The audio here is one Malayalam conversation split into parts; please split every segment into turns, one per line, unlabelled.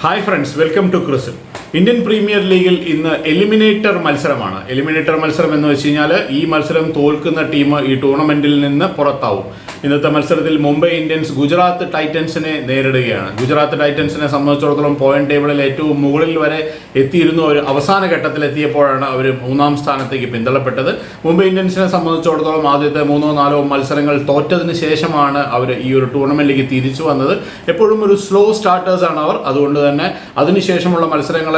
Hi friends welcome to CRISIL Indian premier ലീഗിൽ ഇന്ന് എലിമിനേറ്റർ മത്സരമാണ്. എലിമിനേറ്റർ മത്സരം എന്ന് വെച്ച് കഴിഞ്ഞാൽ ഈ മത്സരം തോൽക്കുന്ന ടീം ഈ ടൂർണമെന്റിൽ നിന്ന് പുറത്താവും. ഇന്നത്തെ മത്സരത്തിൽ മുംബൈ ഇന്ത്യൻസ് ഗുജറാത്ത് ടൈറ്റൻസിനെ നേരിടുകയാണ്. ഗുജറാത്ത് ടൈറ്റൻസിനെ സംബന്ധിച്ചിടത്തോളം പോയിന്റ് ടേബിളിൽ ഏറ്റവും മുകളിൽ വരെ എത്തിയിരുന്ന. ഒരു അവസാന ഘട്ടത്തിൽ എത്തിയപ്പോഴാണ് അവർ മൂന്നാം സ്ഥാനത്തേക്ക് പിന്തള്ളപ്പെട്ടത്. മുംബൈ ഇന്ത്യൻസിനെ സംബന്ധിച്ചിടത്തോളം ആദ്യത്തെ മൂന്നോ നാലോ മത്സരങ്ങൾ തോറ്റതിന് ശേഷമാണ് അവർ ഈ ഒരു ടൂർണമെന്റിലേക്ക് തിരിച്ചു വന്നത്. എപ്പോഴും ഒരു സ്ലോ സ്റ്റാർട്ടേഴ്സ് ആണ് അവർ. അതുകൊണ്ട് തന്നെ അതിനുശേഷമുള്ള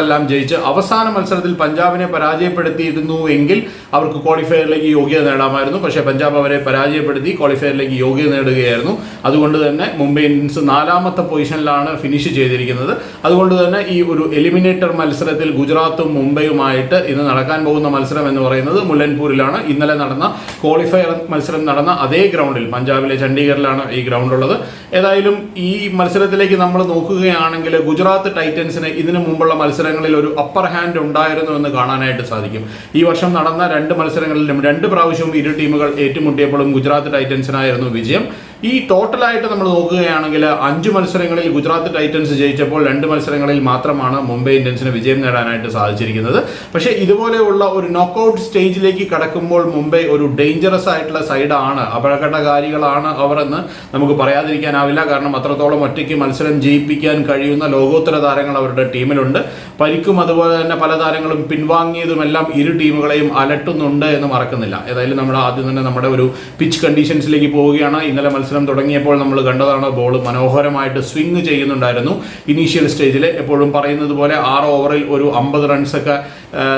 മത്സരങ്ങളെല്ലാം ജയിച്ച് അവസാന മത്സരത്തിൽ പഞ്ചാബിനെ പരാജയപ്പെടുത്തിയിരുന്നു എങ്കിൽ അവർക്ക് ക്വാളിഫയറിലേക്ക് യോഗ്യത നേടാമായിരുന്നു. പക്ഷേ പഞ്ചാബ് അവരെ പരാജയപ്പെടുത്തി ക്വാളിഫയറിലേക്ക് യോഗ്യത നേടുകയായിരുന്നു. അതുകൊണ്ട് തന്നെ മുംബൈ ഇന്ത്യൻസ് നാലാമത്തെ പൊസിഷനിലാണ് ഫിനിഷ് ചെയ്തിരിക്കുന്നത്. അതുകൊണ്ട് തന്നെ ഈ ഒരു എലിമിനേറ്റർ മത്സരത്തിൽ ഗുജറാത്തും മുംബൈയുമായിട്ട് ഇന്ന് നടക്കാൻ പോകുന്ന മത്സരം എന്ന് പറയുന്നത് മുല്ലൻപൂരിലാണ്. ഇന്നലെ നടന്ന ക്വാളിഫയർ മത്സരം നടന്ന അതേ ഗ്രൗണ്ടിൽ പഞ്ചാബിലെ ചണ്ഡീഗറിലാണ് ഈ ഗ്രൗണ്ട് ഉള്ളത് ഏതായാലും ഈ മത്സരത്തിലേക്ക് നമ്മൾ നോക്കുകയാണെങ്കിൽ ഗുജറാത്ത് ടൈറ്റൻസിന് ഇതിനു മുമ്പുള്ള മത്സരങ്ങളിൽ ഒരു അപ്പർ ഹാൻഡ് ഉണ്ടായിരുന്നു എന്ന് കാണാനായിട്ട് സാധിക്കും. ഈ വർഷം നടന്ന രണ്ട് മത്സരങ്ങളിലും രണ്ട് പ്രാവശ്യവും ഇരു ടീമുകൾ ഏറ്റുമുട്ടിയപ്പോഴും ഗുജറാത്ത് ടൈറ്റൻസിനായിരുന്നു വിജയം. ഈ ടോട്ടലായിട്ട് നമ്മൾ നോക്കുകയാണെങ്കിൽ അഞ്ച് മത്സരങ്ങളിൽ ഗുജറാത്ത് ടൈറ്റൻസ് ജയിച്ചപ്പോൾ രണ്ട് മത്സരങ്ങളിൽ മാത്രമാണ് മുംബൈ ഇന്ത്യൻസിന് വിജയം നേടാനായിട്ട് സാധിച്ചിരിക്കുന്നത്. പക്ഷേ ഇതുപോലെയുള്ള ഒരു നോക്കൗട്ട് സ്റ്റേജിലേക്ക് കടക്കുമ്പോൾ മുംബൈ ഒരു ഡേഞ്ചറസ് ആയിട്ടുള്ള സൈഡാണ് അപകടകാരികളാണ് അവർ എന്ന് നമുക്ക് പറയാതിരിക്കാനാവില്ല. കാരണം അത്രത്തോളം ഒറ്റയ്ക്ക് മത്സരം ജയിപ്പിക്കാൻ കഴിയുന്ന ലോകോത്തര താരങ്ങൾ അവരുടെ ടീമിലുണ്ട്. പരിക്കും അതുപോലെ തന്നെ പല താരങ്ങളും പിൻവാങ്ങിയതുമെല്ലാം ഇരു ടീമുകളെയും അലട്ടുന്നുണ്ട് എന്ന് മറക്കുന്നില്ല. ഏതായാലും നമ്മൾ ആദ്യം തന്നെ നമ്മുടെ ഒരു പിച്ച് കണ്ടീഷൻസിലേക്ക് പോവുകയാണ്. ഇന്നലെ മത്സരം തുടങ്ങിയപ്പോൾ നമ്മൾ കണ്ടതാണ് ബോൾ മനോഹരമായിട്ട് സ്വിങ് ചെയ്യുന്നുണ്ടായിരുന്നു. ഇനീഷ്യൽ സ്റ്റേജിൽ എപ്പോഴും പറയുന്നത് പോലെ ആറ് ഓവറിൽ ഒരു അമ്പത് റൺസൊക്കെ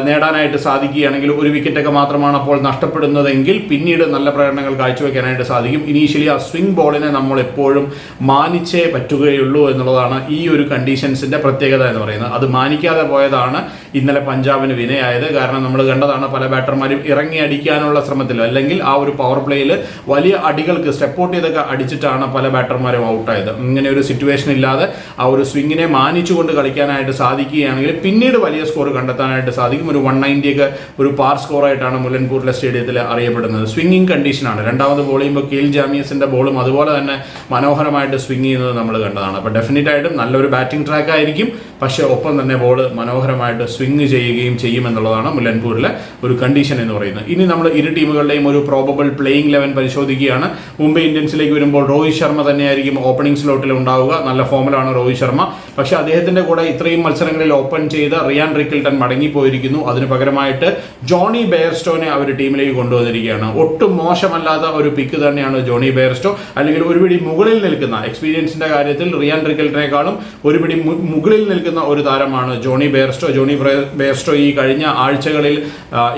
നേടാനായിട്ട് സാധിക്കുകയാണെങ്കിൽ ഒരു വിക്കറ്റൊക്കെ മാത്രമാണ് അപ്പോൾ നഷ്ടപ്പെടുന്നതെങ്കിൽ പിന്നീട് നല്ല പ്രകടനങ്ങൾ കാഴ്ചവെക്കാനായിട്ട് സാധിക്കും. ഇനീഷ്യലി ആ സ്വിംഗ് ബോളിനെ നമ്മൾ എപ്പോഴും മാനിച്ചേ പറ്റുകയുള്ളൂ എന്നുള്ളതാണ് ഈ ഒരു കണ്ടീഷൻസിന്റെ പ്രത്യേകത എന്ന് പറയുന്നത്. അത് മാനിക്കാതെ പോയതാണ് ഇന്നലെ പഞ്ചാബിന് വിനയായത്. കാരണം നമ്മൾ കണ്ടതാണ് പല ബാറ്റർമാരും ഇറങ്ങി അടിക്കാനുള്ള ശ്രമത്തിൽ. അല്ലെങ്കിൽ ആ ഒരു പവർ പ്ലേയിൽ വലിയ അടികൾക്ക് സ്റ്റെപ്പ് ഔട്ട് ചെയ്തൊക്കെ അടിച്ചിട്ടാണ് പല ബാറ്റർമാരും ഔട്ടായത് ഇങ്ങനെ ഒരു സിറ്റുവേഷൻ ഇല്ലാതെ ആ ഒരു സ്വിങ്ങിനെ മാനിച്ചുകൊണ്ട് കളിക്കാനായിട്ട് സാധിക്കുകയാണെങ്കിൽ പിന്നീട് വലിയ സ്കോർ കണ്ടെത്താനായിട്ട് ഒരു വൺ നയന്റി ഒക്കെ ഒരു പാർ സ്കോറായിട്ടാണ് മുല്ലൻപൂരിലെ സ്റ്റേഡിയത്തിൽ അറിയപ്പെടുന്നത്. സ്വിംഗിങ് കണ്ടീഷനാണ് രണ്ടാമത് ബോൾ ചെയ്യുമ്പോൾ കെയിൽ ജാമിയസിന്റെ ബോളും അതുപോലെ തന്നെ മനോഹരമായിട്ട് സ്വിങ് ചെയ്യുന്നത് നമ്മൾ കണ്ടതാണ്. അപ്പോൾ ഡെഫിനറ്റ് ആയിട്ടും നല്ലൊരു ബാറ്റിംഗ് ട്രാക്ക് ആയിരിക്കും. പക്ഷേ ഒപ്പം തന്നെ ബോൾ മനോഹരമായിട്ട് സ്വിങ് ചെയ്യുകയും ചെയ്യുമെന്നുള്ളതാണ് മുല്ലൻപൂരിലെ ഒരു കണ്ടീഷൻ എന്ന് പറയുന്നത്. ഇനി നമ്മൾ ഇരു ടീമുകളുടെയും ഒരു പ്രോബബിൾ പ്ലേയിങ് ലെവൻ പരിശോധിക്കുകയാണ്. മുംബൈ ഇന്ത്യൻസിലേക്ക് വരുമ്പോൾ രോഹിത് ശർമ്മ തന്നെയായിരിക്കും ഓപ്പണിംഗ് സ്ലോട്ടിൽ ഉണ്ടാവുക. നല്ല ഫോമിലാണ് രോഹിത് ശർമ്മ. പക്ഷേ അദ്ദേഹത്തിന്റെ കൂടെ ഇത്രയും മത്സരങ്ങളിൽ ഓപ്പൺ ചെയ്ത റിയാൻ റിക്കിൾട്ടൺ മടങ്ങിപ്പോയിരിക്കുന്നു. അതിന് പകരമായിട്ട് ജോണി ബെയർസ്റ്റോനെ അവർ ടീമിലേക്ക് കൊണ്ടുവന്നിരിക്കുകയാണ്. ഒട്ടും മോശമല്ലാത്ത ഒരു പിക്ക് തന്നെയാണ് ജോണി ബെയർസ്റ്റോ. അല്ലെങ്കിൽ ഒരുപിടി മുകളിൽ നിൽക്കുന്ന എക്സ്പീരിയൻസിന്റെ കാര്യത്തിൽ റിയാൻ റിക്കിൾട്ടനേക്കാളും ഒരുപിടി മുകളിൽ നിൽക്കുന്ന ഒരു താരമാണ് ജോണി ബെയർസ്റ്റോ. ജോണി ബെയർസ്റ്റോ ഈ കഴിഞ്ഞ ആഴ്ചകളിൽ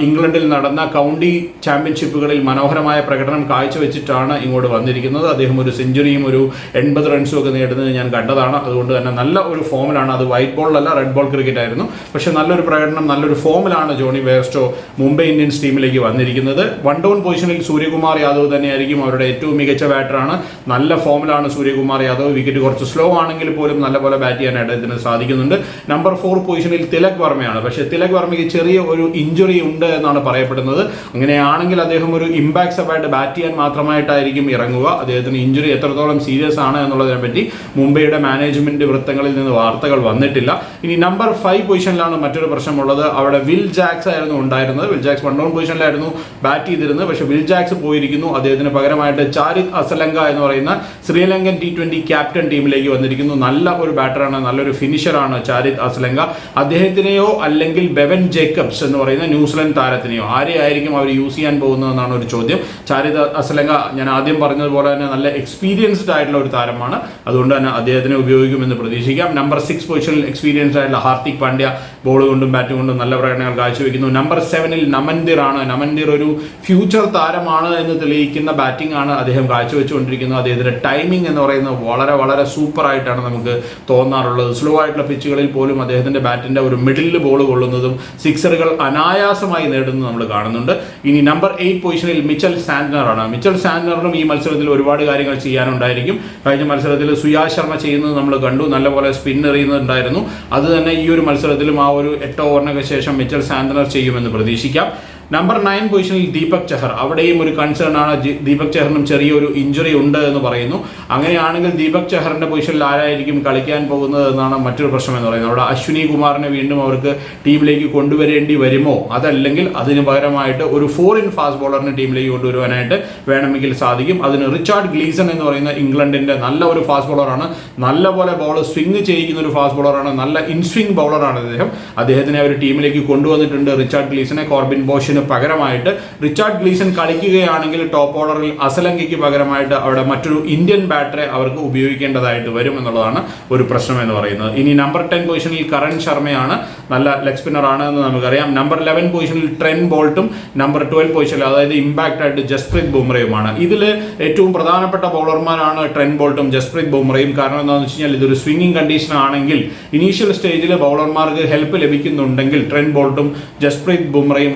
ഇംഗ്ലണ്ടിൽ നടന്ന കൗണ്ടി ചാമ്പ്യൻഷിപ്പുകളിൽ മനോഹരമായ പ്രകടനം കാഴ്ചവെച്ചിട്ടാണ് ഇങ്ങോട്ട് വന്നിരിക്കുന്നത്. അദ്ദേഹം ഒരു സെഞ്ചുറിയും ഒരു എൺപത് റൺസും ഒക്കെ നേടുന്നത് ഞാൻ കണ്ടതാണ്. അതുകൊണ്ട് തന്നെ നല്ല ഒരു ഫോമിലാണ്. അത് വൈറ്റ് ബോളിലല്ല റെഡ് ബോൾ ക്രിക്കറ്റ് ആയിരുന്നു. പക്ഷേ നല്ലൊരു പ്രകടനം നല്ലൊരു ഫോമിലാണ് ജോണി വേർസ്റ്റോ മുംബൈ ഇന്ത്യൻസ് ടീമിലേക്ക് വന്നിരിക്കുന്നത്. വൺ ഡൗൺ പൊസിഷനിൽ സൂര്യകുമാർ യാദവ് തന്നെയായിരിക്കും അവരുടെ ഏറ്റവും മികച്ച ബാറ്ററാണ് നല്ല ഫോമിലാണ് സൂര്യകുമാർ യാദവ്. വിക്കറ്റ് കുറച്ച് സ്ലോ ആണെങ്കിൽ പോലും നല്ലപോലെ ബാറ്റ് ചെയ്യാനായിട്ട് ഇതിന് സാധിക്കുന്നുണ്ട്. നമ്പർ ഫോർ പൊസിഷനിൽ തിലക് വർമ്മയാണ്. പക്ഷേ തിലക് വർമ്മയ്ക്ക് ചെറിയ ഒരു ഇഞ്ചുറി ഉണ്ട് എന്നാണ് പറയപ്പെടുന്നത്. അങ്ങനെയാണെങ്കിൽ അദ്ദേഹം ഒരു ഇമ്പാക്ട് സബായിട്ട് ബാറ്റ് ചെയ്യാൻ മാത്രമായിട്ടായിരിക്കും ഇറങ്ങുക. അദ്ദേഹത്തിന് ഇഞ്ചുറി എത്രത്തോളം സീരിയസ് ആണ് എന്നുള്ളതിനെ പറ്റി മുംബൈയുടെ മാനേജ്മെന്റ് വൃത്തങ്ങളിൽ നിന്ന് വാർത്തകൾ വന്നിട്ടില്ല. ഇനി നമ്പർ ഫൈവ് പൊസിഷനിലാണ് മറ്റൊരു പ്രശ്നമുള്ളത്. അവിടെ വിൽ ജാക്സ് ആയിരുന്നു ഉണ്ടായിരുന്നത്. വിൽ ജാക്സ് വൺ ഡൗൺ പൊസിഷനിലായിരുന്നു ബാറ്റ് ചെയ്തിരുന്നത്. പക്ഷെ വിൽ ജാക്സ് പോയിരിക്കുന്നു. അദ്ദേഹത്തിന് പകരമായിട്ട് ചാരിത് അസലങ്ക എന്ന് പറയുന്ന ശ്രീലങ്കൻ ടി ട്വന്റി ക്യാപ്റ്റൻ ടീമിലേക്ക് വന്നിരിക്കുന്നു. നല്ല ഒരു ബാറ്ററാണ് നല്ലൊരു ഫിനിഷറാണ് ചാരിത് അസലങ്ക. അദ്ദേഹത്തിനെയോ അല്ലെങ്കിൽ ബെവൻ ജേക്കബ്സ് എന്ന് പറയുന്ന ന്യൂസിലൻഡ് താരത്തിനെയോ ആരെയായിരിക്കും അവർ യൂസ് ചെയ്യാൻ പോകുന്നതെന്നാണ് ഒരു ചോദ്യം. ചാരിത് അസലങ്ക ഞാൻ ആദ്യം പറഞ്ഞതുപോലെ തന്നെ നല്ല എക്സ്പീരിയൻസ്ഡ് ആയിട്ടുള്ള ഒരു താരമാണ്. അതുകൊണ്ട് തന്നെ അദ്ദേഹത്തിനെ ഉപയോഗിക്കുമെന്ന് പ്രതീക്ഷിക്കാം. നമ്പർ സിക്സ് പൊസിഷനിൽ എക്സ്പീരിയൻസ് ആയിട്ടുള്ള ഹാർദിക് പാണ്ഡ്യ ബോൾ കൊണ്ടും ബാറ്റ് കൊണ്ടും നല്ല പ്രകടനങ്ങൾ കാഴ്ചവെക്കുന്നു. നമ്പർ സെവനിൽ നമൻദിർ ആണ്. നമൻദിർ ഒരു ഫ്യൂച്ചർ താരമാണ് എന്ന് തെളിയിക്കുന്ന ബാറ്റിംഗ് ആണ് അദ്ദേഹം കാഴ്ചവെച്ചുകൊണ്ടിരിക്കുന്നത്. അദ്ദേഹത്തിന്റെ ടൈമിംഗ് എന്ന് പറയുന്നത് വളരെ വളരെ സൂപ്പറായിട്ടാണ് നമുക്ക് തോന്നാറുള്ളത്. സ്ലോ ആയിട്ടുള്ള പിച്ചുകളിൽ പോലും അദ്ദേഹത്തിന്റെ ബാറ്റിന്റെ ഒരു മിഡിലിൽ ബോൾ കൊള്ളുന്നതും സിക്സറുകൾ അനായാസമായി നേടുന്നത് നമ്മൾ കാണുന്നുണ്ട്. ഇനി നമ്പർ എയ്റ്റ് പൊസിഷനിൽ മിച്ചൽ ആണ്. മിച്ചൽ സാന്റ്നറിനും ഈ മത്സരത്തിൽ ഒരുപാട് കാര്യങ്ങൾ ചെയ്യാനുണ്ടായിരിക്കും. കഴിഞ്ഞ മത്സരത്തിൽ സുയാ ശർമ്മ ചെയ്യുന്നത് നമ്മൾ കണ്ടു. നല്ലപോലെ സ്പിൻ എറിയുന്നുണ്ടായിരുന്നു. അത് തന്നെ ഈ ഒരു മത്സരത്തിലും ആ ഒരു എട്ട് ഓവറിനൊക്കെ ശേഷം മിച്ചൽ സാന്റനർ ചെയ്യുമെന്ന് പ്രതീക്ഷിക്കാം. നമ്പർ നയൻ പൊസിഷനിൽ ദീപക് ചഹർ. അവിടെയും ഒരു കൺസേൺ ആണ് ദീപക് ചഹറിനും ചെറിയൊരു ഇഞ്ചുറി ഉണ്ട് എന്ന് പറയുന്നു. അങ്ങനെയാണെങ്കിൽ ദീപക് ചഹറിന്റെ പൊസിഷനിൽ ആരായിരിക്കും കളിക്കാൻ പോകുന്നത് എന്നാണ് മറ്റൊരു പ്രശ്നം എന്ന് പറയുന്നത്. അവിടെ അശ്വിനി കുമാറിനെ വീണ്ടും അവർക്ക് ടീമിലേക്ക് കൊണ്ടുവരേണ്ടി വരുമോ? അതല്ലെങ്കിൽ അതിന് പകരമായിട്ട് ഒരു ഫോറിൻ ഫാസ്റ്റ് ബോളറിനെ ടീമിലേക്ക് കൊണ്ടുവരുവാനായിട്ട് വേണമെങ്കിൽ സാധിക്കും. അതിന് റിച്ചാർഡ് ഗ്ലീസൺ എന്ന് പറയുന്ന ഇംഗ്ലണ്ടിന്റെ നല്ല ഒരു ഫാസ്റ്റ് ബോളറാണ് നല്ലപോലെ ബോൾ സ്വിങ് ചെയ്യിക്കുന്ന ഒരു ഫാസ്റ്റ് ബോളറാണ് നല്ല ഇൻസ്വിംഗ് ബൗളറാണ് അദ്ദേഹം. അദ്ദേഹത്തിനെ അവർ ടീമിലേക്ക് കൊണ്ടുവന്നിട്ടുണ്ട്. റിച്ചാർഡ് ഗ്ലീസനെ കോർബിൻ ബോഷിന് പകരമായിട്ട്. റിച്ചാർഡ് ഗ്ലീസൺ കളിക്കുകയാണെങ്കിൽ ടോപ്പ് ഓർഡറിൽ അസലങ്കയ്ക്ക് പകരമായിട്ട് അവിടെ മറ്റൊരു ഇന്ത്യൻ ബാറ്ററെ അവർക്ക് ഉപയോഗിക്കേണ്ടതായിട്ട് വരും എന്നുള്ളതാണ് ഒരു പ്രശ്നം എന്ന് പറയുന്നത്. ഇനി നമ്പർ ടെൻ പൊസിഷനിൽ കരൺ ശർമ്മയാണ് നല്ല ലെഗ് സ്പിന്നർ ആണ് എന്ന് നമുക്കറിയാം. നമ്പർ ലെവൻ പൊസിഷനിൽ ട്രെൻ ബോൾട്ടും നമ്പർ ട്വൽവ് പൊസിഷനിൽ അതായത് ഇമ്പാക്റ്റ് ആയിട്ട് ജസ്പ്രീത് ബുംറയുമാണ്. ഇതിൽ ഏറ്റവും പ്രധാനപ്പെട്ട ബൗളർമാരാണ് ട്രെൻ ബോൾട്ടും ജസ്പ്രീത് ബുംറയും. കാരണം എന്താണെന്ന് വെച്ച് കഴിഞ്ഞാൽ ഇതൊരു സ്വിംഗിങ് കണ്ടീഷൻ ആണെങ്കിൽ ഇനീഷ്യൽ സ്റ്റേജിൽ ബൗളർമാർക്ക് ഹെൽപ്പ് ലഭിക്കുന്നുണ്ടെങ്കിൽ ട്രെൻ ബോൾട്ടും ജസ്പ്രീത് ബുംറയും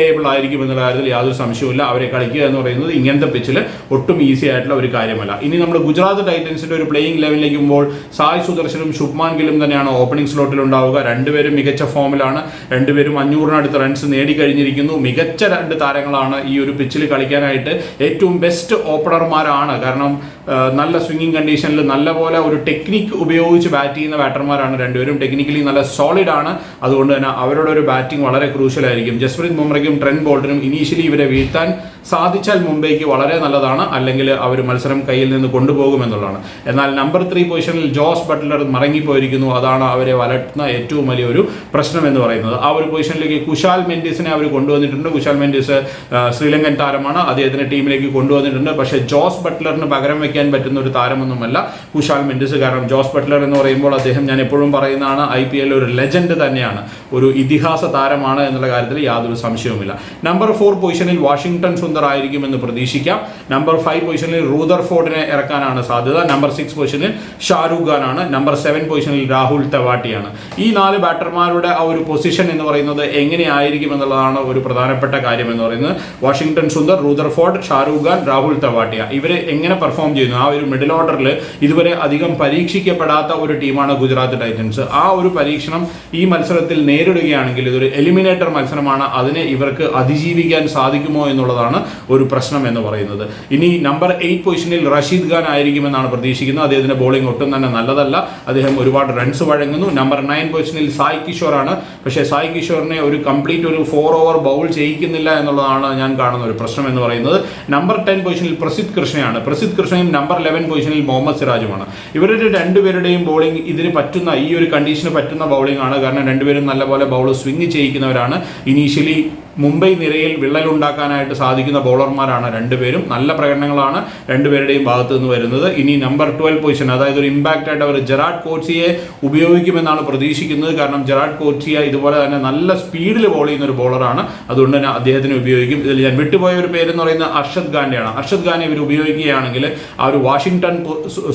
അൺപ്ലേയബിൾ ആയിരിക്കും എന്നുള്ള കാര്യത്തിൽ യാതൊരു സംശയവുമില്ല. അവരെ കളിക്കുക എന്ന് പറയുന്നത് ഇങ്ങനത്തെ പിച്ചിൽ ഒട്ടും ഈസി ആയിട്ടുള്ള ഒരു കാര്യമല്ല. ഇനി നമ്മൾ ഗുജറാത്ത് ടൈറ്റൻസിന്റെ ഒരു പ്ലേയിങ് ലെവലിലേക്ക് പോകുമ്പോൾ സായ് സുദർശനും ശുഭ്മാൻ ഗിലും തന്നെയാണ് ഓപ്പണിംഗ് സ്ലോട്ടിൽ ഉണ്ടാവുക. രണ്ടുപേരും മികച്ച ഫോമിലാണ് രണ്ടുപേരും അഞ്ഞൂറിനടുത്ത് റൺസ് നേടിക്കഴിഞ്ഞിരിക്കുന്നു. മികച്ച രണ്ട് താരങ്ങളാണ് ഈ ഒരു പിച്ചിൽ കളിക്കാനായിട്ട് ഏറ്റവും ബെസ്റ്റ് ഓപ്പണർമാരാണ് കാരണം നല്ല സ്വിംഗിങ് കണ്ടീഷനിൽ നല്ലപോലെ ഒരു ടെക്നിക്ക് ഉപയോഗിച്ച് ബാറ്റ് ചെയ്യുന്ന ബാറ്റർമാരാണ് രണ്ടുപേരും. ടെക്നിക്കലി നല്ല സോളിഡ് ആണ്. അതുകൊണ്ട് തന്നെ അവരുടെ ഒരു ബാറ്റിംഗ് വളരെ ക്രൂഷ്യൽ ആയിരിക്കും. ജസ്പ്രീത് ബുംറയ്ക്കും ട്രെൻ ബോൾട്ടിനും ഇനീഷ്യലി ഇവരെ വീഴ്ത്താൻ സാധിച്ചാൽ മുംബൈക്ക് വളരെ നല്ലതാണ്. അല്ലെങ്കിൽ അവർ മത്സരം കയ്യിൽ നിന്ന് കൊണ്ടുപോകുമെന്നുള്ളതാണ്. എന്നാൽ നമ്പർ ത്രീ പൊസിഷനിൽ ജോസ് ബട്ട്ലർ മറങ്ങിപ്പോയിരിക്കുന്നു. അതാണ് അവരെ വലട്ടുന്ന ഏറ്റവും വലിയൊരു പ്രശ്നം എന്ന് പറയുന്നത്. ആ ഒരു പൊസിഷനിലേക്ക് കുശാൽ മെൻഡീസിനെ അവർ കൊണ്ടുവന്നിട്ടുണ്ട്. കുശാൽ മെൻഡീസ് ശ്രീലങ്കൻ താരമാണ്. അദ്ദേഹത്തിന്റെ ടീമിലേക്ക് കൊണ്ടുവന്നിട്ടുണ്ട്. പക്ഷേ ജോസ് ബട്ട്ലറിന് പകരം വയ്ക്കാൻ പറ്റുന്ന ഒരു താരമൊന്നുമല്ല കുശാൽ മെൻഡീസ്. കാരണം ജോസ് ബട്ട്ലർ എന്ന് പറയുമ്പോൾ അദ്ദേഹം ഞാൻ എപ്പോഴും പറയുന്നതാണ് ഐ പി ഒരു ലെജൻഡ് തന്നെയാണ്. ഒരു ഇതിഹാസ താരമാണ് എന്നുള്ള കാര്യത്തിൽ യാതൊരു സംശയവുമില്ല നമ്പർ ഫോർ പൊസിഷനിൽ വാഷിംഗ്ടൺ സുന്ദർ ആയിരിക്കുമെന്ന് പ്രതീക്ഷിക്കാം. നമ്പർ ഫൈവ് പൊസിഷനിൽ റൂദർ ഫോർഡിനെ ഇറക്കാനാണ് സാധ്യത. നമ്പർ സിക്സ് പൊസിഷനിൽ ഷാരൂഖ് ആണ് നമ്പർ സെവൻ പൊസിഷനിൽ രാഹുൽ തെവാട്ടിയാണ്. ഈ നാല് ബാറ്റർമാരുടെ ആ ഒരു പൊസിഷൻ എന്ന് പറയുന്നത് എങ്ങനെയായിരിക്കും എന്നുള്ളതാണ് ഒരു പ്രധാനപ്പെട്ട കാര്യം എന്ന് പറയുന്നത്. Washington Sundar Rutherford Shahrukh Khan Rahul Tewatia. ഇവരെ എങ്ങനെ പെർഫോം ചെയ്യുന്നു? ആ ഒരു മിഡിൽ ഓർഡറിൽ ഇതുവരെ അധികം പരീക്ഷിക്കപ്പെടാത്ത ഒരു ടീമാണ് ഗുജറാത്ത് ടൈറ്റൻസ്. ആ ഒരു പരീക്ഷണം ഈ മത്സരത്തിൽ നേരിടുകയാണെങ്കിൽ ഇതൊരു എലിമിനേറ്റർ മത്സരമാണ്. അതിനെ ഇവർക്ക് അതിജീവിക്കാൻ സാധിക്കുമോ എന്നുള്ളതാണ് ഒരു പ്രശ്നം എന്ന് പറയുന്നത്. ഇനി നമ്പർ എയ്റ്റ് പൊസിഷനിൽ റഷീദ് ഖാൻ ആയിരിക്കുമെന്നാണ് പ്രതീക്ഷിക്കുന്നത്. അദ്ദേഹത്തിന്റെ ബോളിംഗ് ഒട്ടും തന്നെ നല്ലതല്ല. അദ്ദേഹം ഒരുപാട് റൺസ് വഴങ്ങുന്നു. നമ്പർ നയൻ പൊസിഷനിൽ സായ് കിഷോറാണ്. പക്ഷേ സായ് കിഷോറിനെ ഒരു കംപ്ലീറ്റ് ഒരു ഫോർ ഓവർ ബൗൾ ചെയ്യിക്കുന്നില്ല എന്നുള്ളതാണ് ഞാൻ കാണുന്ന ഒരു പ്രശ്നം എന്ന് പറയുന്നത്. നമ്പർ ടെൻ പൊസിഷനിൽ പ്രസിദ് കൃഷ്ണയാണ്. പ്രസിദ് കൃഷ്ണയും നമ്പർ ലെവൻ പൊസിഷനിൽ മുഹമ്മദ് സിറാജുമാണ്. ഇവരുടെ രണ്ടുപേരുടെയും ബോളിംഗ് ഇതിന് പറ്റുന്ന ഈ ഒരു കണ്ടീഷന് പറ്റുന്ന ബൗളിംഗ് ആണ്. കാരണം രണ്ടുപേരും നല്ലപോലെ ബൗൾ സ്വിംഗ് ചെയ്യിക്കുന്നവരാണ്. ഇനീഷ്യലി മുംബൈ നിരയിൽ വിള്ളലുണ്ടാക്കാനായിട്ട് സാധിക്കുന്ന ബോളർമാരാണ് രണ്ടുപേരും. നല്ല പ്രകടനങ്ങളാണ് രണ്ടുപേരുടെയും ഭാഗത്തു നിന്ന് വരുന്നത്. ഇനി നമ്പർ ട്വൽവ് പൊസിഷൻ അതായത് ഒരു ഇമ്പാക്റ്റ് ആയിട്ട് അവർ ജെറാഡ് കോച്ചിയെ ഉപയോഗിക്കുമെന്നാണ് പ്രതീക്ഷിക്കുന്നത്. കാരണം ജെറാഡ് കോച്ചിയ ഇതുപോലെ തന്നെ നല്ല സ്പീഡിൽ ബോൾ ചെയ്യുന്ന ഒരു ബോളറാണ് അതുകൊണ്ട് തന്നെ അദ്ദേഹത്തിന് ഉപയോഗിക്കും. ഇതിൽ ഞാൻ വിട്ടുപോയ ഒരു പേരെന്ന് പറയുന്നത് അർഷദ് ഖാന്റെയാണ്. അർഷദ് ഖാനെ ഇവർ ഉപയോഗിക്കുകയാണെങ്കിൽ ആ ഒരു വാഷിംഗ്ടൺ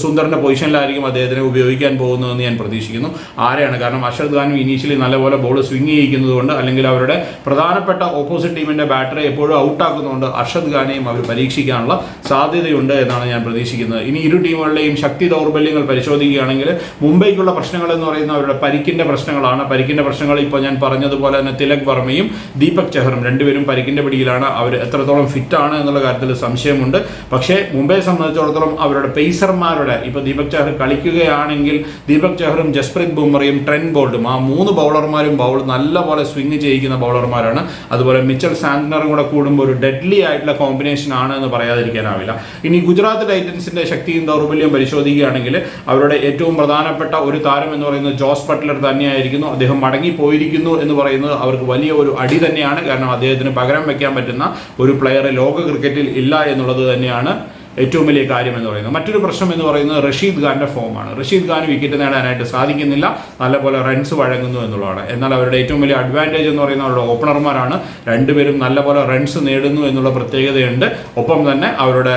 സുന്ദറിന്റെ പൊസിഷനിലായിരിക്കും അദ്ദേഹത്തിനെ ഉപയോഗിക്കാൻ പോകുന്നതെന്ന് ഞാൻ പ്രതീക്ഷിക്കുന്നു. ആരെയാണ്? കാരണം അർഷദ് ഖാനും ഇനീഷ്യലി നല്ലപോലെ ബോൾ സ്വിങ് ചെയ്യിക്കുന്നതുകൊണ്ട് അല്ലെങ്കിൽ അവരുടെ പ്രധാനപ്പെട്ട ഓപ്പോസിറ്റ് ടീമിന്റെ ബാറ്ററെ എപ്പോഴും ഔട്ടാക്കുന്നതുകൊണ്ട് അർഷദ് ഖാനെയും അവർ പരീക്ഷിക്കാനുള്ള സാധ്യതയുണ്ട് എന്നാണ് ഞാൻ പ്രതീക്ഷിക്കുന്നത്. ഇനി ഇരു ടീമുകളുടെയും ശക്തി ദൗർബല്യങ്ങൾ പരിശോധിക്കുകയാണെങ്കിൽ മുംബൈക്കുള്ള പ്രശ്നങ്ങൾ എന്ന് പറയുന്ന അവരുടെ പരിക്കിന്റെ പ്രശ്നങ്ങളാണ്. പരിക്കിന്റെ പ്രശ്നങ്ങൾ ഇപ്പോൾ ഞാൻ പറഞ്ഞതുപോലെ തന്നെ തിലക് വർമ്മയും ദീപക് ചെഹറും രണ്ടുപേരും പരിക്കിന്റെ പിടിയിലാണ്. അവർ എത്രത്തോളം ഫിറ്റ് ആണ് എന്നുള്ള കാര്യത്തിൽ സംശയമുണ്ട്. പക്ഷേ മുംബൈയെ സംബന്ധിച്ചിടത്തോളം അവരുടെ പേസർമാരുടെ ഇപ്പോൾ ദീപക് ചഹർ കളിക്കുകയാണെങ്കിൽ ദീപക് ചഹറും ജസ്പ്രീത് ബുംറയും ട്രെൻ ബോൾട്ടും ആ മൂന്ന് ബൗളർമാരും ബൗൾ നല്ലപോലെ സ്വിങ് ചെയ്യിക്കുന്ന ബൗളർമാരാണ് അതുപോലെ മിച്ചൽ സാന്റ്നറും കൂടെ കൂടുമ്പോൾ ഒരു ഡെഡ്ലി ആയിട്ടുള്ള കോമ്പിനേഷൻ ആണ് എന്ന് പറയാതിരിക്കാനാവില്ല. ഇനി ഗുജറാത്ത് ടൈറ്റൻസിന്റെ ശക്തിയും ദൗർബല്യം പരിശോധിക്കുകയാണെങ്കിൽ അവരുടെ ഏറ്റവും പ്രധാനപ്പെട്ട ഒരു താരം എന്ന് പറയുന്നത് ജോസ് ബട്ട്ലർ തന്നെയായിരിക്കുന്നു. അദ്ദേഹം മടങ്ങി പോയിരിക്കുന്നു എന്ന് പറയുന്നത് അവർക്ക് വലിയ ഒരു അടി തന്നെയാണ്. കാരണം അദ്ദേഹത്തിന് പകരം വയ്ക്കാൻ പറ്റുന്ന ഒരു പ്ലെയർ ലോക ക്രിക്കറ്റിൽ ഇല്ല എന്നുള്ളത് തന്നെയാണ് ഏറ്റവും വലിയ കാര്യം എന്ന് പറയുന്നത്. മറ്റൊരു പ്രശ്നം എന്ന് പറയുന്നത് റഷീദ് ഖാന്റെ ഫോമാണ്. റഷീദ് ഖാൻ വിക്കറ്റ് നേടാനായിട്ട് സാധിക്കുന്നില്ല. നല്ലപോലെ റൺസ് വഴങ്ങുന്നു എന്നുള്ളതാണ്. എന്നാൽ അവരുടെ ഏറ്റവും വലിയ അഡ്വാന്റേജ് എന്ന് പറയുന്നത് അവരുടെ ഓപ്പണർമാരാണ് രണ്ടുപേരും നല്ലപോലെ റൺസ് നേടുന്നു എന്നുള്ള പ്രത്യേകതയുണ്ട്. ഒപ്പം തന്നെ അവരുടെ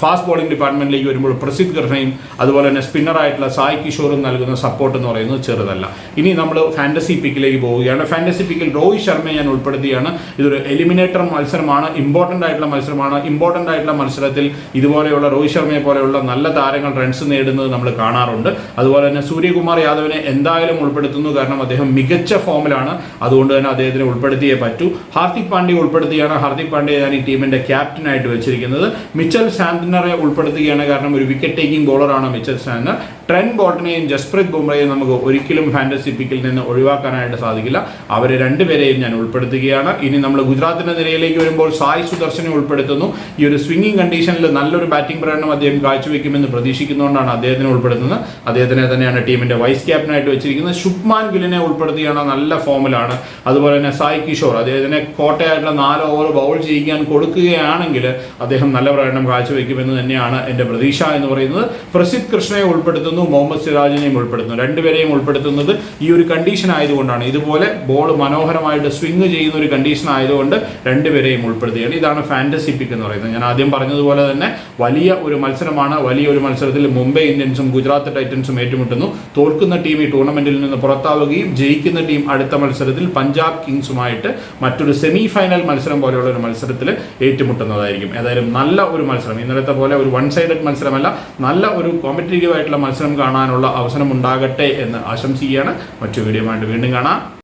ഫാസ്റ്റ് ബോളിംഗ് ഡിപ്പാർട്ട്മെന്റിലേക്ക് വരുമ്പോൾ പ്രസിദ്ധ് കൃഷ്ണയും അതുപോലെ തന്നെ സ്പിന്നറായിട്ടുള്ള സായ് കിഷോറും നൽകുന്ന സപ്പോർട്ട് എന്ന് പറയുന്നത് ചെറുതല്ല. ഇനി നമ്മൾ ഫാന്റസി പിക്കിലേക്ക് പോവുകയാണ്. ഫാന്റസി പിക്കിൽ രോഹിത് ശർമ്മയെ ഞാൻ ഉൾപ്പെടുത്തിയാണ്. ഇതൊരു എലിമിനേറ്റർ മത്സരമാണ്. ഇമ്പോർട്ടന്റ് ആയിട്ടുള്ള മത്സരമാണ്. ഇമ്പോർട്ടന്റ് ആയിട്ടുള്ള മത്സരത്തിൽ ഇതുപോലെയുള്ള രോഹിത് ശർമ്മയെ പോലെയുള്ള നല്ല താരങ്ങൾ റൺസ് നേടുന്നത് നമ്മൾ കാണാറുണ്ട്. അതുപോലെ തന്നെ സൂര്യകുമാർ യാദവിനെ എന്തായാലും ഉൾപ്പെടുത്തുന്നു. കാരണം അദ്ദേഹം മികച്ച ഫോമിലാണ് അതുകൊണ്ട് തന്നെ അദ്ദേഹത്തിനെ ഉൾപ്പെടുത്തിയേ പറ്റൂ. ഹാർദിക് പാണ്ഡ്യ ഉൾപ്പെടുത്തിയാണ് ഹാർദിക് പാണ്ഡ്യ ഞാൻ ഈ ടീമിന്റെ ക്യാപ്റ്റനായിട്ട് വെച്ചിരിക്കുന്നത്. മിച്ചൽ സാന്ത്നറെ ഉൾപ്പെടുത്തുകയാണ്. കാരണം ഒരു വിക്കറ്റ് ടേക്കിംഗ് ബോളറാണ് മിച്ചൽ സാന്ത്നർ ട്രെൻ ബോട്ടിനെയും ജസ്പ്രീത് ബുംറയെയും നമുക്ക് ഒരിക്കലും ഫാന്റസി പിക്കിൽ നിന്ന് ഒഴിവാക്കാനായിട്ട് സാധിക്കില്ല. അവരെ രണ്ടുപേരെയും ഞാൻ ഉൾപ്പെടുത്തുകയാണ്. ഇനി നമ്മൾ ഗുജറാത്തിന്റെ നിരയിലേക്ക് വരുമ്പോൾ സായ് സുദർശനെ ഉൾപ്പെടുത്തുന്നു. ഈ ഒരു സ്വിംഗിങ് കണ്ടീഷനിൽ നല്ലൊരു ബാറ്റിംഗ് പ്രകടനം അദ്ദേഹം കാഴ്ചവെക്കുമെന്ന് പ്രതീക്ഷിക്കുന്നതുകൊണ്ടാണ് അദ്ദേഹത്തിനെ ഉൾപ്പെടുത്തുന്നത്. അദ്ദേഹത്തിനെ തന്നെയാണ് ടീമിന്റെ വൈസ് ക്യാപ്റ്റനായിട്ട് വെച്ചിരിക്കുന്നത്. ശുഭ്മാൻ ഗില്ലിനെ ഉൾപ്പെടുത്തിയാണ് നല്ല ഫോമിലാണ് അതുപോലെ തന്നെ സായ് കിഷോർ അദ്ദേഹത്തിനെ കോട്ടയായിട്ടുള്ള നാല് ഓവർ ബൗൾ ചെയ്യിക്കാൻ കൊടുക്കുകയാണെങ്കിൽ അദ്ദേഹം നല്ല പ്രകടനം കാഴ്ചവെക്കുമെന്ന് തന്നെയാണ് എന്റെ പ്രതീക്ഷ എന്ന് പറയുന്നത്. പ്രസിദ്ധ് കൃഷ്ണയെ ഉൾപ്പെടുത്തുന്നു. മുഹമ്മദ് സിറാജിനെയും ഉൾപ്പെടുത്തുന്നു. രണ്ടുപേരെയും ഉൾപ്പെടുത്തുന്നത് ഈ ഒരു കണ്ടീഷൻ ആയതുകൊണ്ടാണ്. ഇതുപോലെ ബോൾ മനോഹരമായിട്ട് സ്വിങ് ചെയ്യുന്ന ഒരു കണ്ടീഷൻ ആയതുകൊണ്ട് രണ്ടുപേരെയും ഉൾപ്പെടുത്തുകയാണ്. ഇതാണ് ഫാന്റസി പിക്ക് എന്ന് പറയുന്നത്. ഞാൻ ആദ്യം പറഞ്ഞതുപോലെ തന്നെ വലിയ ഒരു മത്സരമാണ്. വലിയ ഒരു മത്സരത്തിൽ മുംബൈ ഇന്ത്യൻസും ഗുജറാത്ത് ടൈറ്റൻസും ഏറ്റുമുട്ടുന്നു. തോൽക്കുന്ന ടീം ഈ ടൂർണമെന്റിൽ നിന്ന് പുറത്താവുകയും ജയിക്കുന്ന ടീം അടുത്ത മത്സരത്തിൽ പഞ്ചാബ് കിങ്സുമായിട്ട് മറ്റൊരു സെമി ഫൈനൽ മത്സരം പോലെയുള്ള ഒരു മത്സരത്തിൽ ഏറ്റുമുട്ടുന്നതായിരിക്കും. ഏതായാലും നല്ല ഒരു മത്സരം. ഇന്നലത്തെ പോലെ ഒരു വൺ സൈഡഡ് മത്സരമല്ല. നല്ല ഒരു കോമ്പറ്റേറ്റീവ് ആയിട്ടുള്ള മത്സരം കാണാനുള്ള അവസരം ഉണ്ടാകട്ടെ എന്ന് ആശംസിക്കുകയാണ്. മറ്റു വീഡിയോ വീണ്ടും കാണാം.